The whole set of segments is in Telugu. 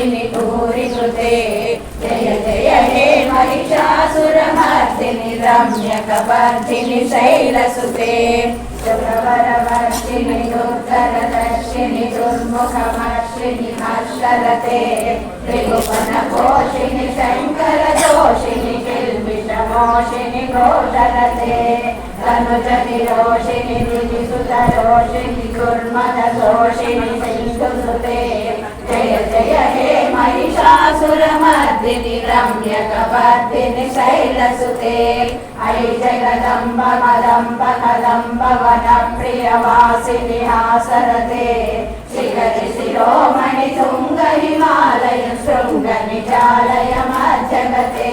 भूरि कुटुम्बिनि भूरि कृते जय जय हे महिषासुरमर्दिनि रम्यकवर्धिनि शैलसुते शुक्रवरवर्षिणि दुर्धरदर्शिनि दुर्मुखमर्षिणि हर्षरते त्रिभुवनघोषिणि शङ्करदोषिणि किल्बिषमोषिणि घोषरते तनुजनिरोषिणि दिविसुतरोषिणि दुर्मदोषिणि సురమర్దిని రమ్యకవర్దిని శైలసుతే. అయి జగదంబ మదంబ కదంబ వన ప్రియవాసిని ఆసరతే. శిఖరి శిరోమణి శృంగ హిమాలయ శృంగ నిజాలయ మధ్యగతే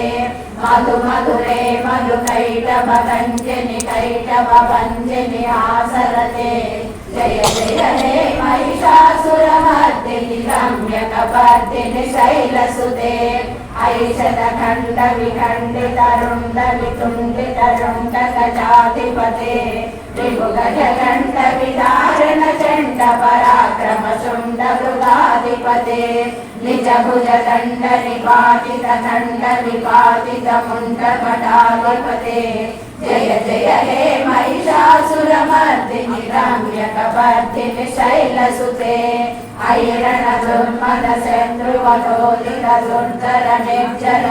మధు మధురే మధు కైటవ కంజని కైటవ పంజని ఆసరతే. जय जय हे महिषासुरमर्दिनि रम्यकपर्दिनि शैलसुते ऐषदखण्ड विखण्डित रुण्ड वितुण्डित रुण्ड गजाधिपते त्रिभुगजगण्ड विदारण चण्ड पराक्रम शुण्ड मृगाधिपते निज भुज दण्ड निपातित दण्ड विपातित मुण्ड पटाधिपते जय जय हे महिषासुरमर्दिनि रम्यकपर्दिनि शैलसुते ऐरण दुर्मद शत्रुवतोदित दुर्धर निर्जर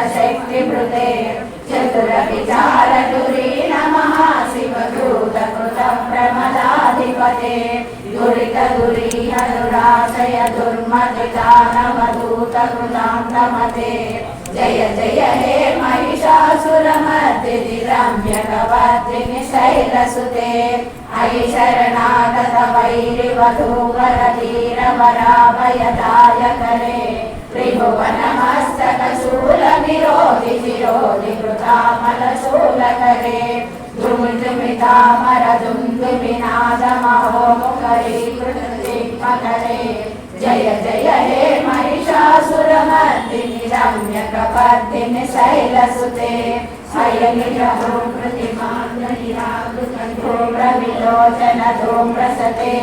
జయ జయ హే మహిషాసురమర్దిని రమ్యకవర్దిని శైలసుతే. అయి శరణాగత వైరివధూవరధీరవరాభయదాయకరే. త్రిభువన మస్తక శూల నిరోధి నిరోధి కృతామల శూలకరే ధుమితామర దుందుమి నాద మహోముఖరీ కృత దిగ్మకరే జయ జయ హే सुरमर्दिनि रम्यकपर्दिनि शैलसुते शयनिरहं प्रतिमाङ्गनिराकृतधूम्रविलोचनधूम्रसते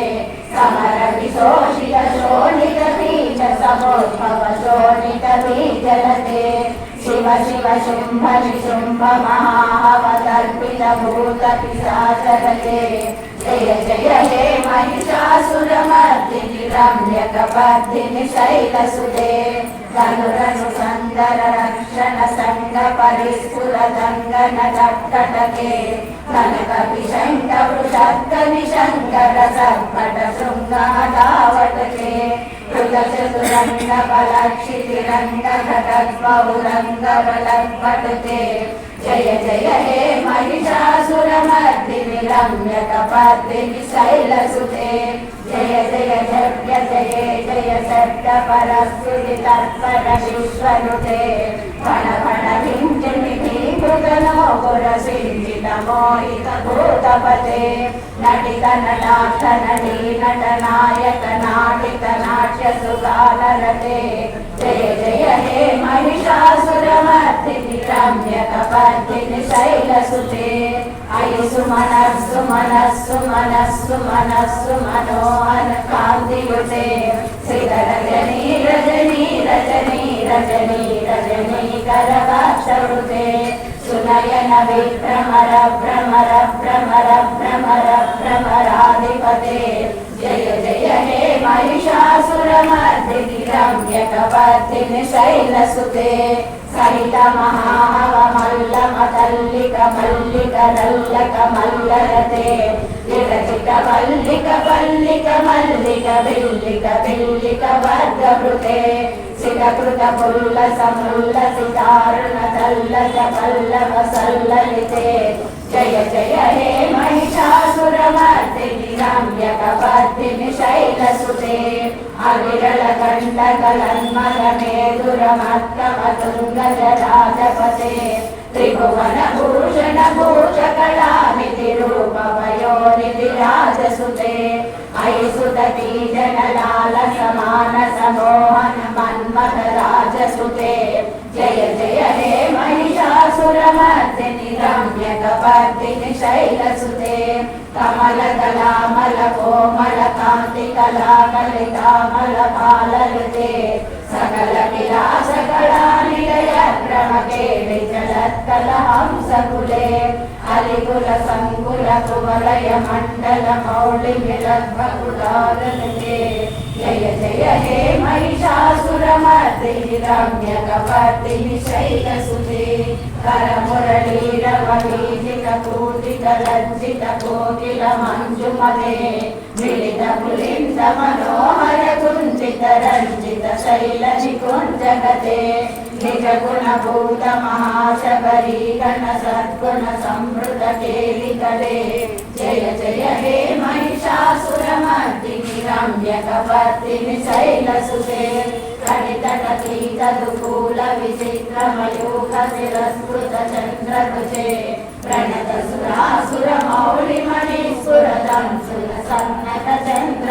समरविशोषितशोणितबीजलते शिव शिव शुम्भनिशुम्भमहावतर्पितभूतपिशाचरते जय जय हे महिष महिषासुरमर्दिनि रम्यकपर्दिनि शैलसुते धनुरनु सन्दर रक्षण सङ्ग परिस्फुर दङ्गन जट्टटके कनक विशङ्क वृषद्ग निशङ्कर सर्पट शृङ्गादावटके कृतचतुरङ्ग జయ జయ హే మహిషాసురమర్దిని రమ్యక పద్మిని శైలసుతే. జయ జయ జయ జయ జయ సట్ట పరస్థితి తత్పర విశ్వనుతే. ఫణ ఫణ వింటిని భీకృతనోపుర సింజిత మోహిత భూతపతే. నటిత నటాక్ష నట నాయక నాటిత నాట్య సుగాలరతే. జయ జయ హే మహి సుమేని శైల సుతే సరిత మహా మల్లిక మల్లిక నల్లక మల్లరతే నిరచిక మల్లిక మల్లిక మల్లిక బిల్లిక బిల్లిక వర్గృతే సిరకృత పుల్ల సముల్ల సితారుణ తల్లత పల్లవ సల్లలితే జయ జయ హే మహిషాసురమర్దిని రమ్య కవర్దిని శైలసుతే అవిరళ కండ కలన్మల మేధుర మత్తమ తుంగజ రాజపతే सुतती जनलाल समान समोहन मन्मथ राजसुते जय जय हे महिषासुरमर्दिनि रम्यकपर्दिनि शैलसुते कमलदलामल कोमल कान्ति कला कलितामल काललते సకల విలాస నిలయ క్రమకేళి జలత్తల హంసకులే అలికుల సంకుల కువలయ మండల మౌళి మిలద్భకులాలకే జయ జయ హే మహిషాసురమర్దిని రమ్య కపర్దిని శైలసుతే కర మురళీరవీజిత కూటిక రంజిత కోకిల మంజుమదే మిళిత పులింద మనోహర శైలసుతే కణిత తిరస్కృత చంద్రకుచే ప్రణత సురాసుర మౌళి మణి సన్నత చంద్ర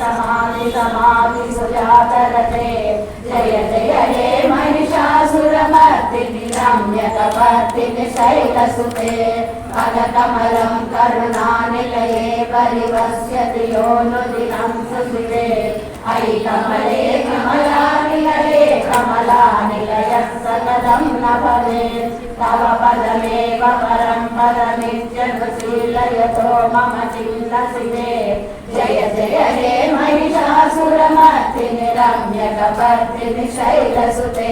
समाधिसमाधिसुजातरते जय जय हे महिषासुरमर्दिनि रम्यकपर्दिनि शैलसुते। फलकमलं करुणानिलये परिवस्यति योनुदिनं सुशिवे हरि कमले कमलानिलये कमलानिलयः सकलं न भवेत् तव पदमेव परं पदमित्यनुशीलयतो मम चिन्तसिते జయ జయ హే మహిషాసుర మర్దిని శైలసుతే మహిషాసురమర్దిని రమ్య కపర్దిని శైలసుతే.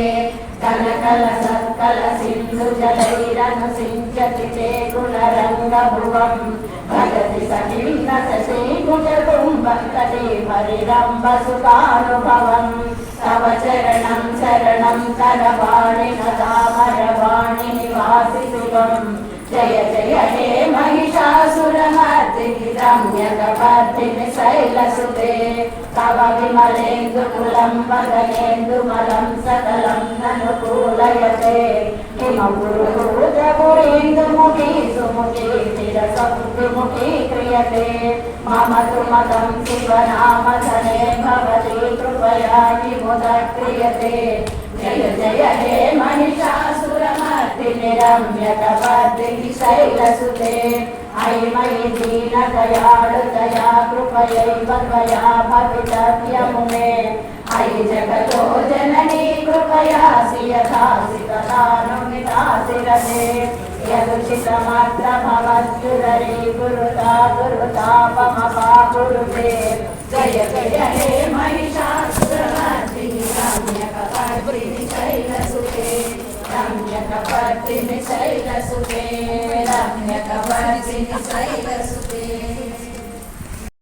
కనకల సత్కల సింధు జలైరను సించతి చేకుల భువం భగతి సకిన్న శ్రీకుట కుంభకటి పరిరంభ సుఖానుభవం. తవ చరణం శరణం కరవాణి నదామరవాణి నివాసి శుభం. జయ జయ హే మహిషాసురమర్దిని రమ్యకపర్దిని శైలసుతే. తవ విమలేందుకులం కులం సకలం ననుకూలయతే హిమ గురుజగురేందు సుముఖి తిరసముఖి క్రియతే. మమ సుమతం శివనామధనే భవతి కృపయా విముద క్రియతే. జయ జయ హే మహిషాసు రమ్య కపర్దిని శైలసుతే ఐ మయి దీన దయాళు దయా కృపయైవ త్వయా భవితవ్యమునే ఐ జగతో జననీ కృపయాసి యథాసి తథానుమితాసి రతే యదుచితమాత్ర భవద్యుదరీ గురుతా గురుతాపమపా గురుతే జయ జయ రమ్య కపర్దిని శైలసుతే రమ్య శైలసుతే